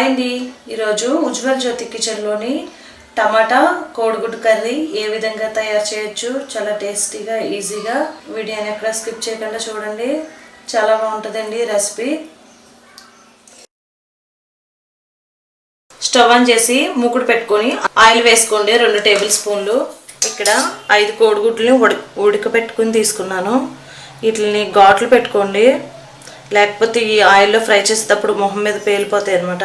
ఈరోజు ఉజ్వల్ జ్యోతి కిచెన్లోని టమాటా కోడిగుడ్డు కర్రీ ఏ విధంగా తయారు చేయొచ్చు? చాలా టేస్టీగా ఈజీగా. వీడియోని ఎక్కడ స్కిప్ చేయకుండా చూడండి. చాలా బాగుంటుందండి రెసిపీ. స్టవ్ ఆన్ చేసి మూకుడు పెట్టుకొని ఆయిల్ వేసుకోండి రెండు టేబుల్ స్పూన్లు. ఇక్కడ ఐదు కోడిగుడ్లు ఉడి ఉడకపెట్టుకుని తీసుకున్నాను. వీటిని ఘాట్లు పెట్టుకోండి. లేకపోతే ఈ ఆయిల్లో ఫ్రై చేసేటప్పుడు మొహం మీద పేలిపోతాయి అనమాట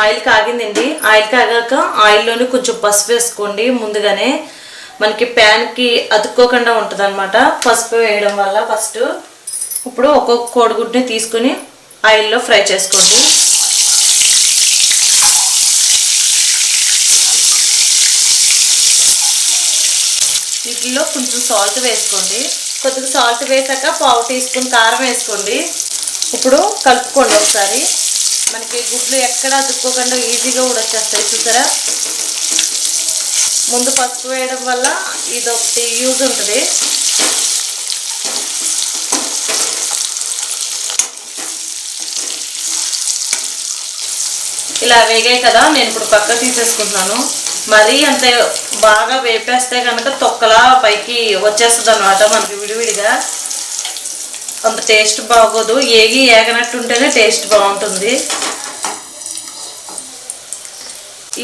ఆయిల్ కాగిందండి. ఆయిల్ కాగాక ఆయిల్లోని కొంచెం పసుపు వేసుకోండి. ముందుగానే మనకి ప్యాన్కి అతుక్కోకుండా ఉంటుంది అనమాట పసుపు వేయడం వల్ల ఫస్ట్ ఇప్పుడు ఒక్కొక్క కోడిగుడ్ని తీసుకుని ఆయిల్లో ఫ్రై చేసుకోండి. వీటిల్లో కొంచెం సాల్ట్ వేసుకోండి. కొద్దిగా సాల్ట్ వేసాక పావు టీ స్పూన్ కారం వేసుకోండి. ఇప్పుడు కలుపుకోండి ఒకసారి. మనకి గుడ్లు ఎక్కడ అతుక్కోకుండా ఈజీగా ఉడొచ్చేస్తాయి చూసారా? ముందు పసుపు వేయడం వల్ల ఇది ఒకటి యూజ్ ఉంటుంది. ఇలా వేగాయి కదా నేను ఇప్పుడు పక్క తీసేసుకుంటున్నాను. మరీ అంత బాగా వేపేస్తే కనుక తొక్కలా పైకి వచ్చేస్తుంది అనమాట మనకి విడివిడిగా. అంత టేస్ట్ బాగోదు. ఏగి ఏగనట్టు ఉంటేనే టేస్ట్ బాగుంటుంది.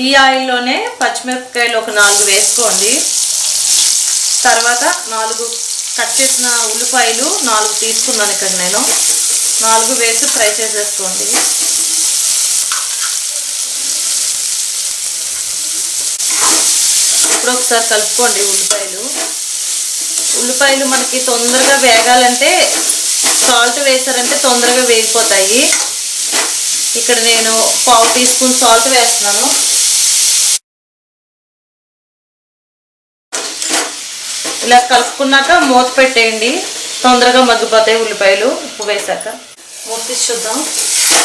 ఈ ఆయిల్లోనే పచ్చిమిరపకాయలు ఒక నాలుగు వేసుకోండి. తర్వాత నాలుగు కట్ చేసిన ఉల్లిపాయలు నాలుగు తీసుకున్నాను ఇక్కడ నేను. నాలుగు వేసి ఫ్రై చేసేసుకోండి. ఒకసారి కలుపుకోండి ఉల్లిపాయలు. ఉల్లిపాయలు మనకి తొందరగా వేగాలంటే సాల్ట్ వేసారంటే తొందరగా వేగిపోతాయి. ఇక్కడ నేను పావు టీ స్పూన్ సాల్ట్ వేస్తున్నాను. ఇలా కలుపుకున్నాక మూత పెట్టేయండి. తొందరగా మగ్గిపోతాయి ఉల్లిపాయలు ఉప్పు వేసాక. మూత చూద్దాం.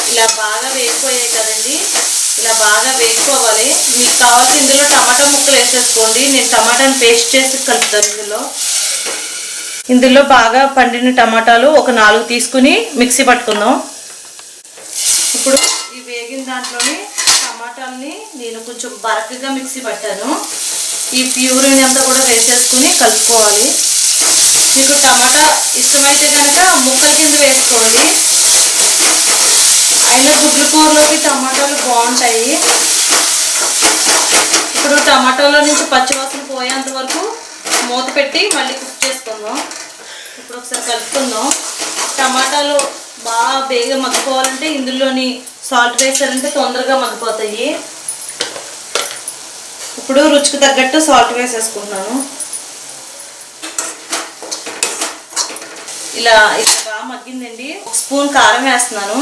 ఇలా బాగా వేగిపోయాయి కదండి. ఇలా బాగా వేసుకోవాలి. మీకు కావాల్సి ఇందులో టమాటా ముక్కలు వేసేసుకోండి. నేను టమాటాని పేస్ట్ చేసి కలుపుతాను ఇందులో. ఇందులో బాగా పండిన టమాటాలు ఒక నాలుగు తీసుకుని మిక్సీ పట్టుకుందాం. ఇప్పుడు ఈ వేగిన దాంట్లోని టమాటాలని నేను కొంచెం బరకగా మిక్సీ పట్టాను. ఈ ప్యూరిని అంతా కూడా వేసేసుకుని కలుపుకోవాలి. మీకు టమాటా ఇష్టమైతే కనుక ముక్కల కింద వేసుకోండి. అయినా గుడ్ల కూరలోకి టమాటాలు బాగుంటాయి. ఇప్పుడు టమాటాలో నుంచి పచ్చివాసన పోయేంత వరకు మూత పెట్టి మళ్ళీ కుక్ చేసుకుందాం. ఇప్పుడు ఒకసారి కలుపుకుందాం. టమాటాలు బాగా బేగా మగ్గిపోవాలంటే ఇందులోని సాల్ట్ వేసారంటే తొందరగా మగ్గిపోతాయి. ఇప్పుడు రుచికి తగ్గట్టు సాల్ట్ వేసేసుకుంటున్నాను. ఇలా ఇలా బాగా మగ్గిందండి. ఒక స్పూన్ కారం వేస్తున్నాను.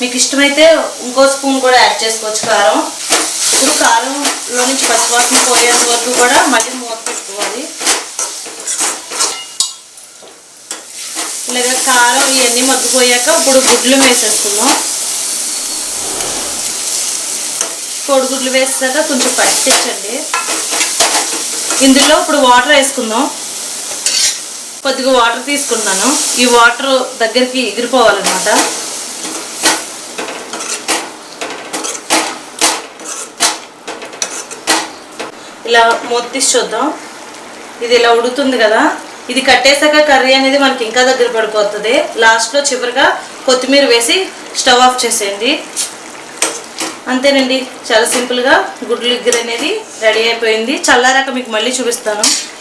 మీకు ఇష్టమైతే ఇంకో స్పూన్ కూడా యాడ్ చేసుకోవచ్చు కారం. ఇప్పుడు కారంలో నుంచి పచ్చివాసన పోయేంత వరకు కూడా మళ్ళీ మూత పెట్టుకోవాలి. ఇలాగ కారం ఇవన్నీ మగ్గిపోయాక ఇప్పుడు గుడ్లు వేసేసుకుందాం. కోడిగుడ్లు వేసాక కొంచెం పట్టించండి ఇందులో ఇప్పుడు వాటర్ వేసుకుందాం. కొద్దిగా వాటర్ తీసుకున్నాను ఈ వాటర్ దగ్గరికి ఎగిరిపోవాలన్నమాట. ఇలా మూత తీసి చూద్దాం. ఇది ఇలా ఉడుతుంది కదా. ఇది కట్టేశాక కర్రీ అనేది మనకి ఇంకా దగ్గర పడిపోతుంది. లాస్ట్లో చివరిగా కొత్తిమీర వేసి స్టవ్ ఆఫ్ చేసేయండి. అంతేనండి. చాలా సింపుల్గా గుడ్లు ఇగ్గర అనేది రెడీ అయిపోయింది. చల్లారాక మీకు మళ్ళీ చూపిస్తాను.